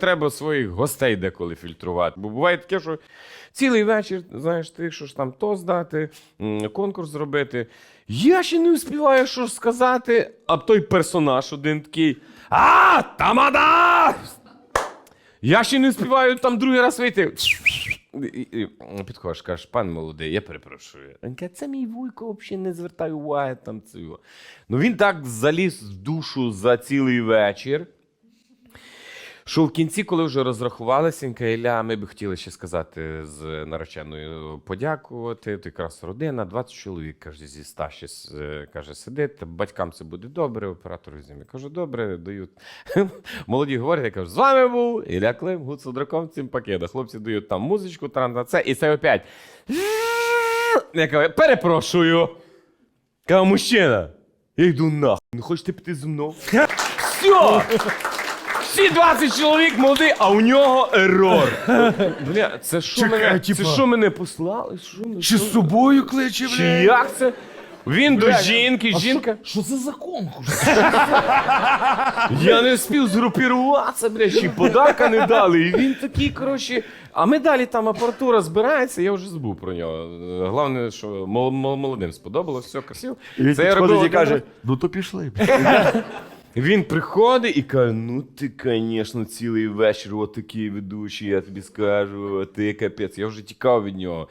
Треба своїх гостей деколи фільтрувати. Бо буває таке, що цілий вечір, знаєш, ти що ж там то здати, конкурс зробити. Я ще не успіваю що ж сказати, а той персонаж один такий. А, тамада! Я ще не співаю там другий раз вийти. Підходиш, кажеш, пан молодий, я перепрошую. Це мій вуйко, взагалі не звертай уваги там цього. Ну він так заліз в душу за цілий вечір. Що в кінці, коли вже розрахувалися, Ілля, ми би хотіли ще сказати з нареченою подякувати. То якраз родина, 20 чоловік, каже, зі 100 ще е, каже, сидить, батькам це буде добре, оператор. Я кажу, добре, дають. Молоді говорять, я кажу, з вами був Ілля Клим, Гуцул Дракон, цим пакета. Хлопці дають там музичку, тран на це, і це опять. Я кажу, перепрошую. Кажу, мужчина, я йду нахуй, не хочете піти зі мною? Все! Всі 20 чоловік молодий, а у нього ерор. Бля, це що Чекай, мене, типа- це що мене послали? Що, ми- Чи з собою кличе, Чи як це? Він до жінки, жінка. Що це за конкурс? Я не спів згрупіруватися, бля, ще й подарка не дали. І він такий, коротше. А ми далі там апаратура збирається, я вже забув про нього. Головне, що мол- мол- молодим сподобалось, все красиво. І він Це я підходить робив і каже, ну то пішли. Він приходить і каже: ну ти, звісно, цілий вечір отакий ведучий, я тобі скажу, ти капець. Я вже тікав від нього.